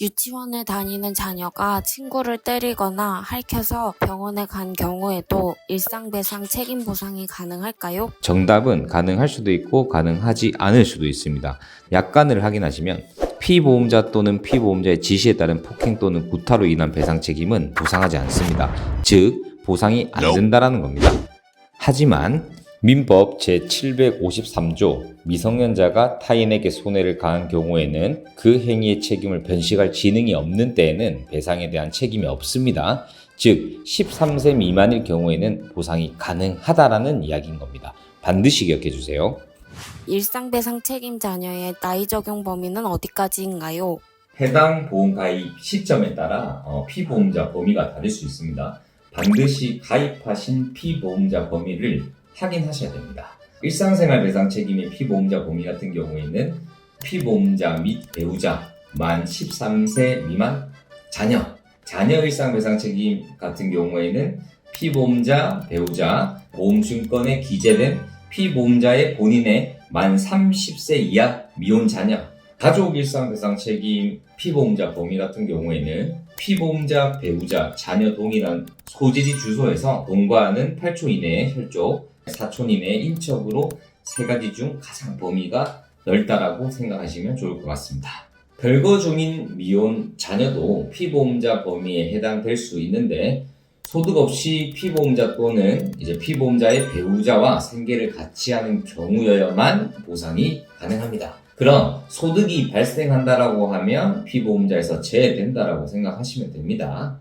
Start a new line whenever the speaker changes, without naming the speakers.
유치원을 다니는 자녀가 친구를 때리거나 핥혀서 병원에 간 경우에도 일상배상 책임 보상이 가능할까요?
정답은 가능할 수도 있고 가능하지 않을 수도 있습니다. 약관을 확인하시면 피보험자 또는 피보험자의 지시에 따른 폭행 또는 구타로 인한 배상 책임은 보상하지 않습니다. 즉 보상이 안 된다라는 겁니다. 하지만 민법 제753조 미성년자가 타인에게 손해를 가한 경우에는 그 행위의 책임을 변식할 지능이 없는 때에는 배상에 대한 책임이 없습니다. 즉 13세 미만일 경우에는 보상이 가능하다라는 이야기인 겁니다. 반드시 기억해 주세요.
일상배상 책임 자녀의 나이 적용 범위는 어디까지인가요?
해당 보험 가입 시점에 따라 어, 피보험자 범위가 다를 수 있습니다. 반드시 가입하신 피보험자 범위를 확인하셔야 됩니다. 일상생활 배상 책임의 피보험자 범위 같은 경우에는 피보험자 및 배우자 만 13세 미만 자녀 자녀 일상 배상 책임 같은 경우에는 피보험자 배우자 보험증권에 기재된 피보험자의 본인의 만 30세 이하 미혼 자녀 가족 일상 배상 책임 피보험자 범위 같은 경우에는 피보험자 배우자 자녀 동일한 소재지 주소에서 동거하는 8초 이내의 혈족 4촌 이내의 인척으로 세 가지 중 가장 범위가 넓다라고 생각하시면 좋을 것 같습니다. 별거 중인 미혼 자녀도 피보험자 범위에 해당될 수 있는데 소득 없이 피보험자 또는 이제 피보험자의 배우자와 생계를 같이 하는 경우여야만 보상이 가능합니다. 그럼 소득이 발생한다라고 하면 피보험자에서 제외된다라고 생각하시면 됩니다.